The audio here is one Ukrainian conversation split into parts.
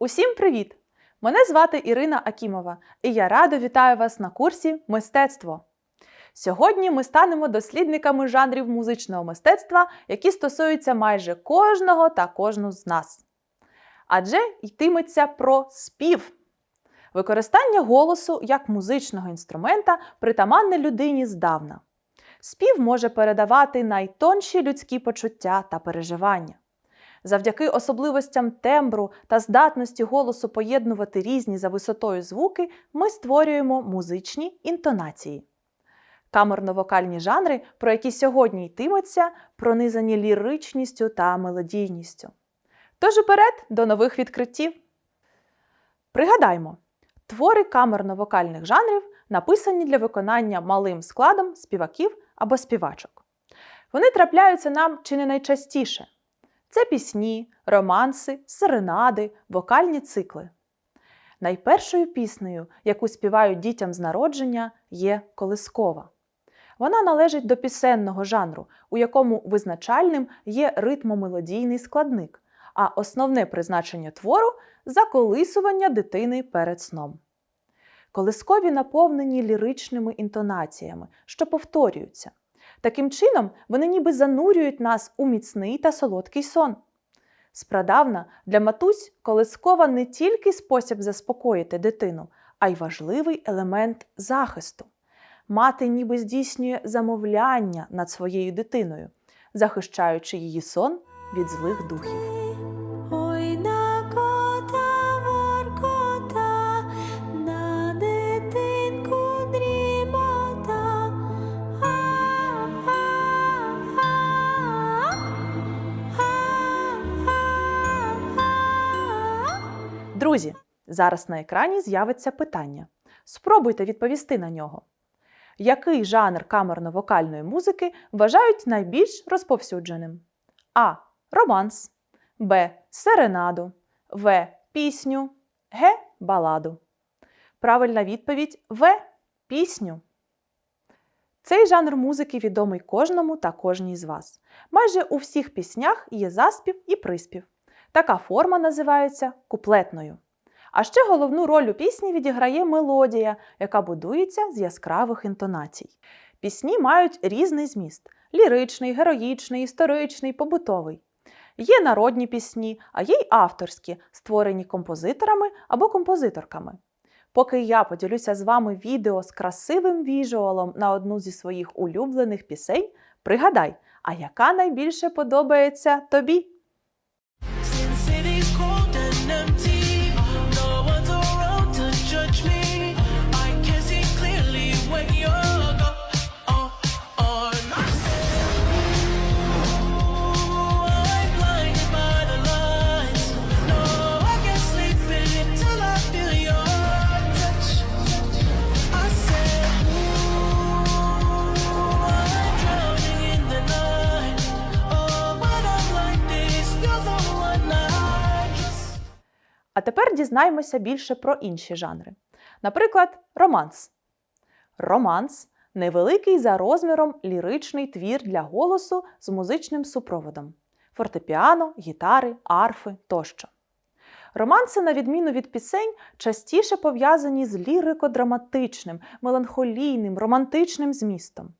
Усім привіт! Мене звати Ірина Акімова, і я радо вітаю вас на курсі Мистецтво. Сьогодні ми станемо дослідниками жанрів музичного мистецтва, які стосуються майже кожного та кожну з нас. Адже йтиметься про спів. Використання голосу як музичного інструмента притаманне людині здавна. Спів може передавати найтонші людські почуття та переживання. Завдяки особливостям тембру та здатності голосу поєднувати різні за висотою звуки, ми створюємо музичні інтонації. Камерно-вокальні жанри, про які сьогодні йтиметься, пронизані ліричністю та мелодійністю. Тож уперед до нових відкриттів. Пригадаймо, твори камерно-вокальних жанрів написані для виконання малим складом співаків або співачок. Вони трапляються нам чи не найчастіше. Це пісні, романси, серенади, вокальні цикли. Найпершою піснею, яку співають дітям з народження, є колискова. Вона належить до пісенного жанру, у якому визначальним є ритмомелодійний складник, а основне призначення твору заколисування дитини перед сном. Колискові наповнені ліричними інтонаціями, що повторюються. Таким чином, вони ніби занурюють нас у міцний та солодкий сон. Спрадавна для матусь колискова не тільки спосіб заспокоїти дитину, а й важливий елемент захисту. Мати ніби здійснює замовляння над своєю дитиною, захищаючи її сон від злих духів. Друзі, зараз на екрані з'явиться питання. Спробуйте відповісти на нього. Який жанр камерно-вокальної музики вважають найбільш розповсюдженим? А. Романс, Б. Серенаду, В. Пісню, Г. Баладу. Правильна відповідь В. Пісню. Цей жанр музики відомий кожному та кожній з вас. Майже у всіх піснях є заспів і приспів. Така форма називається куплетною. А ще головну роль у пісні відіграє мелодія, яка будується з яскравих інтонацій. Пісні мають різний зміст: ліричний, героїчний, історичний, побутовий. Є народні пісні, а є й авторські, створені композиторами або композиторками. Поки я поділюся з вами відео з красивим віжуалом на одну зі своїх улюблених пісень, пригадай, а яка найбільше подобається тобі? Тепер дізнаємося більше про інші жанри. Наприклад, романс. Романс невеликий за розміром ліричний твір для голосу з музичним супроводом фортепіано, гітари, арфи тощо. Романси, на відміну від пісень, частіше пов'язані з лірико-драматичним, меланхолійним, романтичним змістом.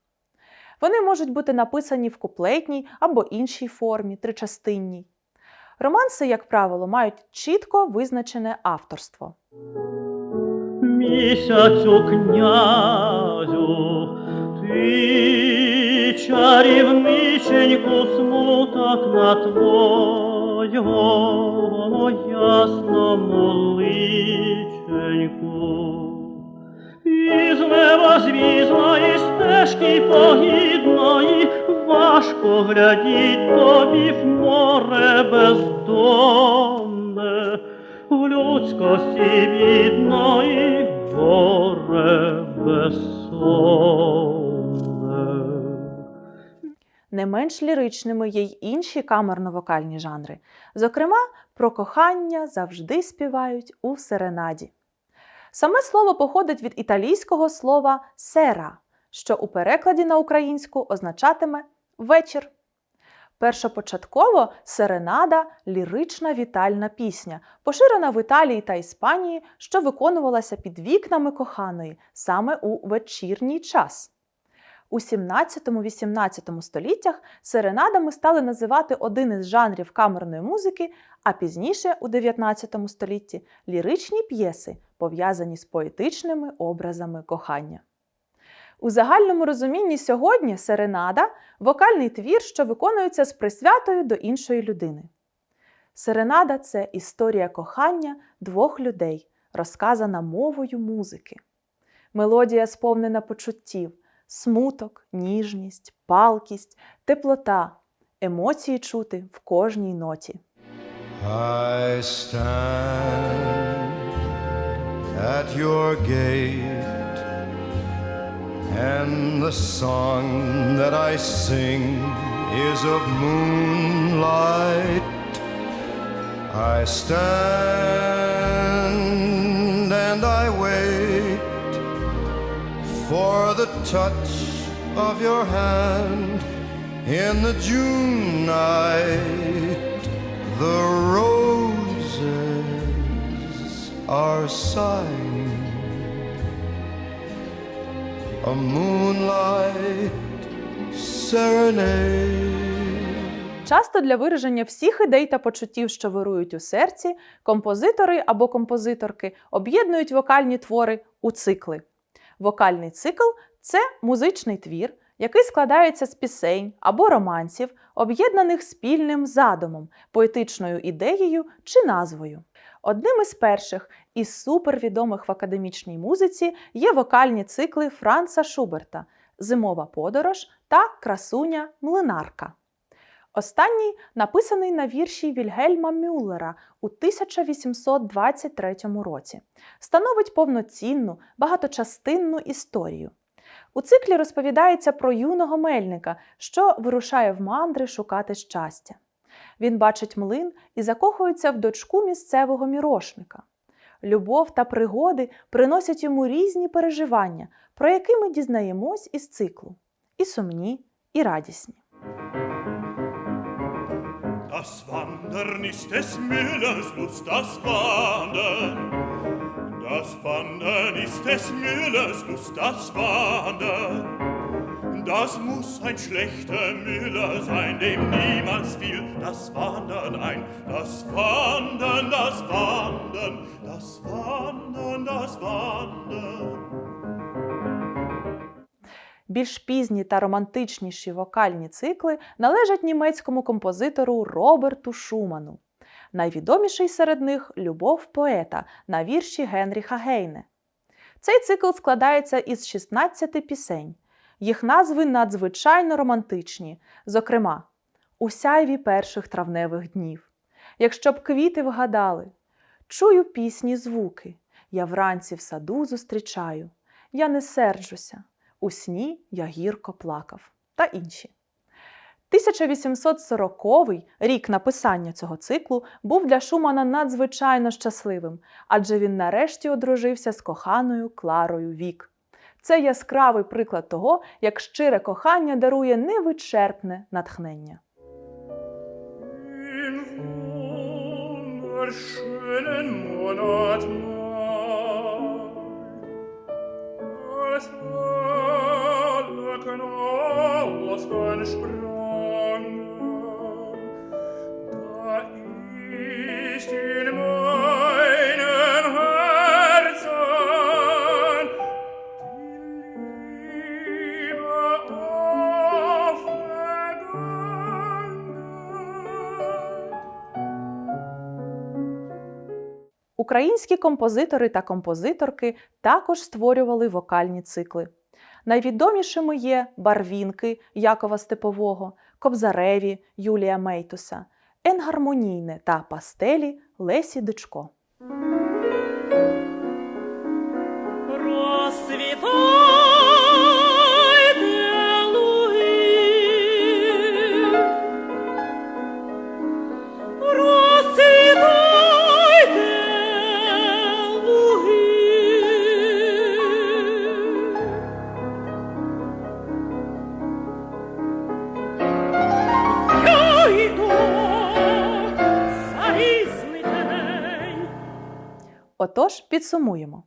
Вони можуть бути написані в куплетній або іншій формі, тричастинній. Романси, як правило, мають чітко визначене авторство. Місяцю князю, ти чарівниченьку смуток на твоєму ясному личеньку. Із неба звізної стежки погідної важко глядіть тобі в море бездонне, в людськості бідної горе безсонне. Не менш ліричними є й інші камерно-вокальні жанри. Зокрема, про кохання завжди співають у серенаді. Саме слово походить від італійського слова сера, що у перекладі на українську означатиме вечір. Першопочатково серенада лірична вітальна пісня, поширена в Італії та Іспанії, що виконувалася під вікнами коханої саме у вечірній час. У 17-18 століттях серенадами стали називати один із жанрів камерної музики, а пізніше, у 19 столітті, ліричні п'єси, пов'язані з поетичними образами кохання. У загальному розумінні сьогодні серенада вокальний твір, що виконується з присвятою до іншої людини. Серенада це історія кохання двох людей, розказана мовою музики. Мелодія сповнена почуттів, смуток, ніжність, палкість, теплота, емоції чути в кожній ноті. I stand at your gate, and the song that I sing is of moonlight. I stand and I wait for the touch of your hand in the June night. The roses are sighing, a moonlight serenade. Часто для вираження всіх ідей та почуттів, що вирують у серці, композитори або композиторки об'єднують вокальні твори у цикли. Вокальний цикл це музичний твір, який складається з пісень або романсів, об'єднаних спільним задумом, поетичною ідеєю чи назвою. Одним із перших і супервідомих в академічній музиці є вокальні цикли Франца Шуберта Зимова подорож та Красуня Млинарка. Останній написаний на вірші Вільгельма Мюллера у 1823 році, становить повноцінну, багаточастинну історію. У циклі розповідається про юного мельника, що вирушає в мандри шукати щастя. Він бачить млин і закохується в дочку місцевого мірошника. Любов та пригоди приносять йому різні переживання, про які ми дізнаємось із циклу і сумні, і радісні. Das Wandern ist des Müllers Lust, das Wandern. Das Wandern ist des Müllers Lust, das Wandern. Das muss ein schlechter Müller sein, dem niemals fiel das Wandern ein. Das Wandern, das Wandern, das Wandern, das Wandern. Більш пізні та романтичніші вокальні цикли належать німецькому композитору Роберту Шуману. Найвідоміший серед них Любов поета на вірші Генріха Гейне. Цей цикл складається із 16 пісень. Їх назви надзвичайно романтичні, зокрема, у сяйві перших травневих днів. Якщо б квіти вгадали, чую пісні звуки, я вранці в саду зустрічаю, я не серджуся, у сні я гірко плакав та інші. 1840 рік написання цього циклу був для Шумана надзвичайно щасливим, адже він нарешті одружився з коханою Кларою Вік. Це яскравий приклад того, як щире кохання дарує невичерпне натхнення. Monat Українські композитори та композиторки також створювали вокальні цикли. Найвідомішими є барвінки Якова Степового, Кобзареві Юлія Мейтуса, енгармонійне та пастелі Лесі Дичко. Підсумуємо.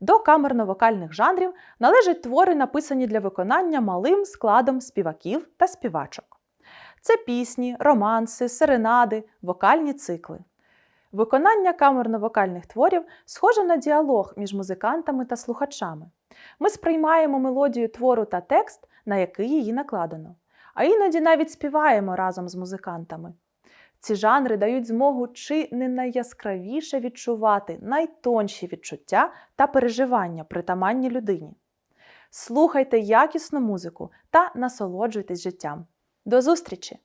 До камерно-вокальних жанрів належать твори, написані для виконання малим складом співаків та співачок. Це пісні, романси, серенади, вокальні цикли. Виконання камерно-вокальних творів схоже на діалог між музикантами та слухачами. Ми сприймаємо мелодію твору та текст, на який її накладено, а іноді навіть співаємо разом з музикантами. Ці жанри дають змогу чи не найяскравіше відчувати найтонші відчуття та переживання притаманні людині. Слухайте якісну музику та насолоджуйтесь життям. До зустрічі!